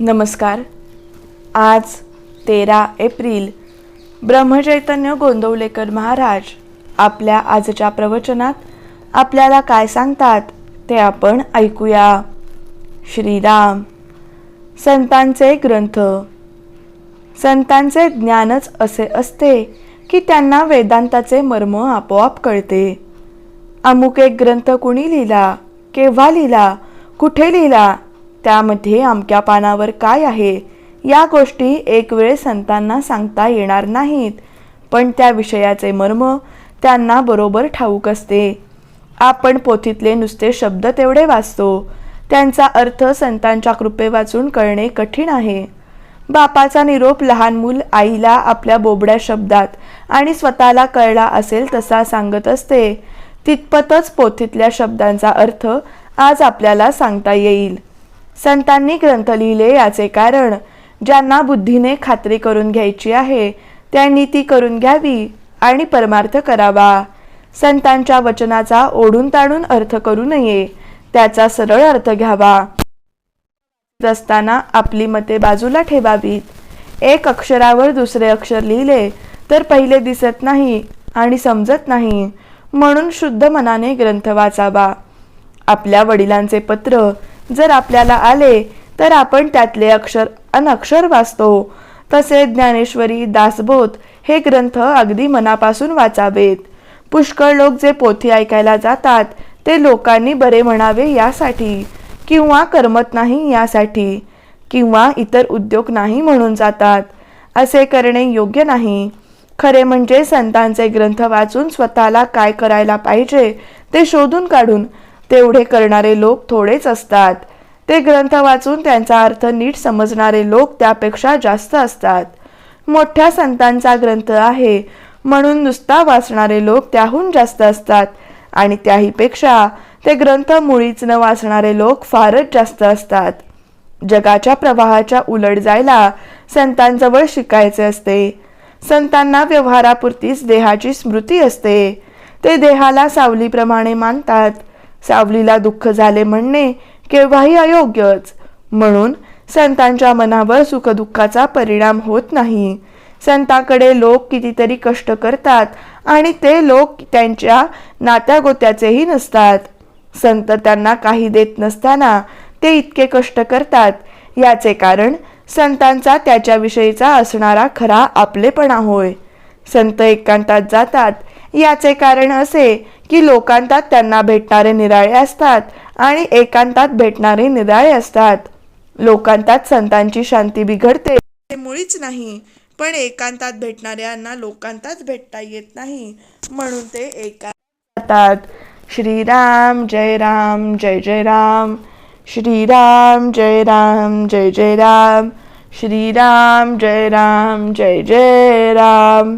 नमस्कार. आज तेरा एप्रिल ब्रह्मचैतन्य गोंदवलेकर महाराज आपल्या आजच्या प्रवचनात आपल्याला काय सांगतात ते आपण ऐकूया. श्रीराम. संतांचे ग्रंथ. संतांचे ज्ञानच असे असते की त्यांना वेदांताचे मर्म आपोआप कळते. अमुक एक ग्रंथ कुणी लिहिला केव्हा लिहिला कुठे लिहिला त्यामध्ये अमक्या पानावर काय आहे? या गोष्टी एक वेळ संतांना सांगता येणार नाहीत. पण त्या विषयाचे मर्म त्यांना बरोबर ठाऊक असते. आपण पोथीतले नुसते शब्द तेवढे वाचतो. त्यांचा अर्थ संतांच्या कृपे वाचून कळणे कठीण आहे. बापाचा निरोप लहान मूल आईला आपल्या बोबड्या शब्दात आणि स्वतःला कळला असेल तसा सांगत असते. तितपतच पोथीतल्या शब्दांचा अर्थ आज आपल्याला सांगता येईल. संतांनी ग्रंथ लिहिले याचे कारण ज्यांना बुद्धीने खात्री करून घ्यायची आहे त्यांनी ती करून घ्यावी आणि परमार्थ करावा. संतांच्या वचनाचा ओढून ताणून अर्थ करू नये त्याचा सरळ अर्थ घ्यावा. असताना आपली मते बाजूला ठेवावीत. एक अक्षरावर दुसरे अक्षर लिहिले तर पहिले दिसत नाही आणि समजत नाही म्हणून शुद्ध मनाने ग्रंथ वाचावा. आपल्या वडिलांचे पत्र जर आपल्याला आले तर आपण त्यातले अक्षर अनक्षर वाचतो. तसे ज्ञानेश्वरी दासबोध हे ग्रंथ अगदी मनापासून वाचावेत. पुष्कळ लोक जे पोथी ऐकायला जातात ते लोकांनी बरे म्हणावे यासाठी किंवा करमत नाही यासाठी किंवा इतर उद्योग नाही म्हणून जातात. असे करणे योग्य नाही. खरे म्हणजे संतांचे ग्रंथ वाचून स्वतःला काय करायला पाहिजे ते शोधून काढून तेवढे करणारे लोक थोडेच असतात. ते ग्रंथ वाचून त्यांचा अर्थ नीट समजणारे लोक त्यापेक्षा जास्त असतात. मोठ्या संतांचा ग्रंथ आहे. म्हणून नुसता वाचणारे लोक त्याहून जास्त असतात. आणि त्याहीपेक्षा ते ग्रंथ मुळीच न वाचणारे लोक फारच जास्त असतात. जगाच्या प्रवाहाच्या उलट जायला संतांजवळ शिकायचे असते. संतांना व्यवहारापुरतीच देहाची स्मृती असते. ते देहाला सावलीप्रमाणे मानतात. सावलीला दुःख झाले म्हणणे केव्हाही अयोग्यच. म्हणून संतांच्या मनावर सुखदुःखाचा परिणाम होत नाही. संतांकडे लोक कितीतरी कष्ट करतात आणि ते लोक त्यांच्या नात्यागोत्याचेही नसतात. संत त्यांना काही देत नसताना ते इतके कष्ट करतात. याचे कारण संतांचा त्याच्याविषयीचा असणारा खरा आपलेपणा होय. संत एकांतात जातात याचे कारण असे की लोकांतात त्यांना भेटणारे निराळे असतात आणि एकांतात भेटणारे निराळे असतात. लोकांतात संतांची शांती बिघडते. ते मुळीच नाही पण एकांतात भेटणाऱ्यांना लोकांतात भेटता येत नाही म्हणून ते एकांत जातात. श्रीराम जय राम जय जय राम. श्रीराम जय राम जय जय राम. श्रीराम जय राम जय जय राम.